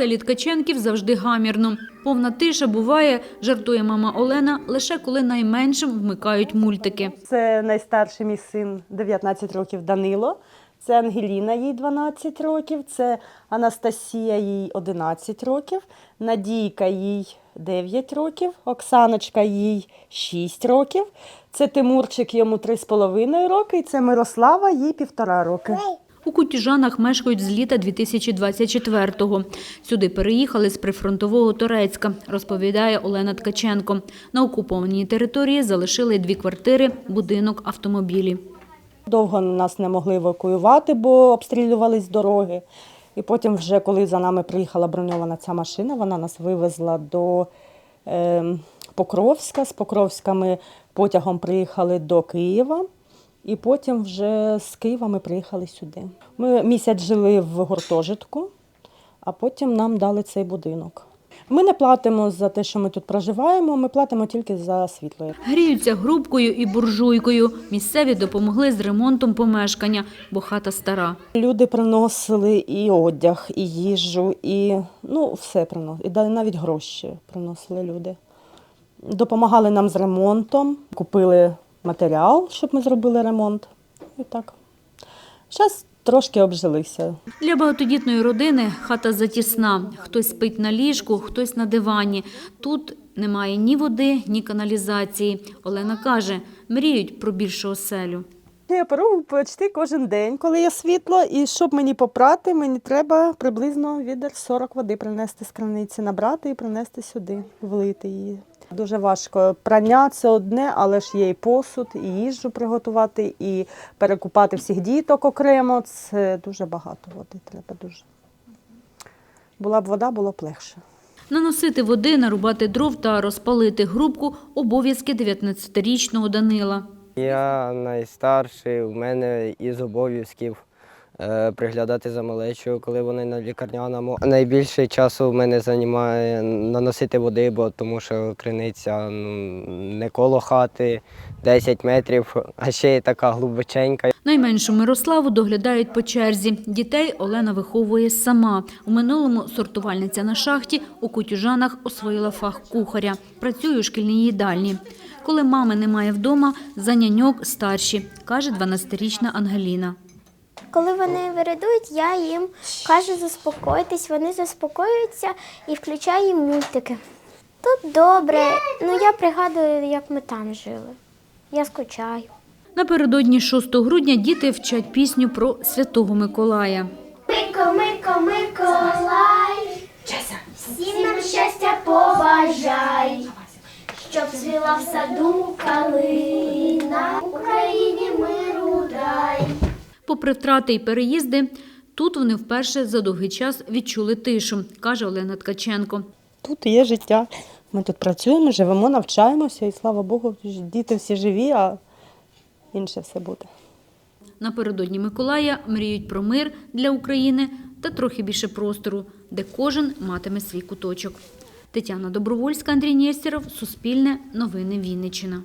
селі Ткаченків завжди гамірно. Повна тиша буває, жартує мама Олена, лише коли найменшим вмикають мультики. Це найстарший мій син 19 років Данило. Це Ангеліна, їй 12 років, це Анастасія, їй 11 років, Надійка, їй 9 років, Оксаночка, їй 6 років, це Тимурчик, йому 3,5 роки, і це Мирослава, їй 1,5 роки. У Кутюжанах мешкають з літа 2024-го. Сюди переїхали з прифронтового Торецька, розповідає Олена Ткаченко. На окупованій території залишили дві квартири, будинок, автомобілі. Довго нас не могли евакуювати, бо обстрілювались дороги. І потім, вже коли за нами приїхала броньована ця машина, вона нас вивезла до е, Покровська. З Покровська ми потягом приїхали до Києва. І потім вже з Києва ми приїхали сюди. Ми місяць жили в гуртожитку, а потім нам дали цей будинок. Ми не платимо за те, що ми тут проживаємо, ми платимо тільки за світло. Гріються грубкою і буржуйкою. Місцеві допомогли з ремонтом помешкання, бо хата стара. Люди приносили і одяг, і їжу, і ну, все приносили. І навіть гроші приносили люди. Допомагали нам з ремонтом, купили матеріал, щоб ми зробили ремонт. І так. Зараз трошки обжилися. Для багатодітної родини хата затісна. Хтось спить на ліжку, хтось на дивані. Тут немає ні води, ні каналізації. Олена каже, мріють про більшу оселю. Я перу почти кожен день, коли є світло, і щоб мені попрати, мені треба приблизно відер 40 води принести з краниці, набрати і принести сюди, влити її. Дуже важко. Прання це одне, але ж є і посуд, і їжу приготувати, і перекупати всіх діток окремо. Це дуже багато води треба дуже. Була б вода, було б легше. Наносити води, нарубати дров та розпалити грубку – обов'язки 19-річного Данила. Я найстарший, у мене із обов'язків е, приглядати за малечою, коли вони на лікарняному. Найбільше часу в мене займає наносити води, бо тому що криниця ну, не коло хати, 10 метрів, а ще й така глибоченька. Найменшу Мирославу доглядають по черзі. Дітей Олена виховує сама. У минулому сортувальниця на шахті у Кутюжанах освоїла фах кухаря. Працює у шкільній їдальні. Коли мами немає вдома, за няньок старші, каже 12-річна Ангеліна. Коли вони виридують, я їм кажу заспокойтесь, вони заспокоюються і включаю їм мультики. Тут добре, ну я пригадую, як ми там жили. Я скучаю. Напередодні 6 грудня діти вчать пісню про Святого Миколая. Мико, Мико, Миколай, всім нам щастя побажай, щоб звіла в саду калина, Україні миру дай. Попри втрати і переїзди, тут вони вперше за довгий час відчули тишу, каже Олена Ткаченко. Тут є життя. Ми тут працюємо, живемо, навчаємося, і слава Богу, діти всі живі, а інше все буде. Напередодні Миколая мріють про мир для України та трохи більше простору, де кожен матиме свій куточок. Тетяна Добровольська, Андрій Нєстєров, Суспільне, Новини Вінниччина.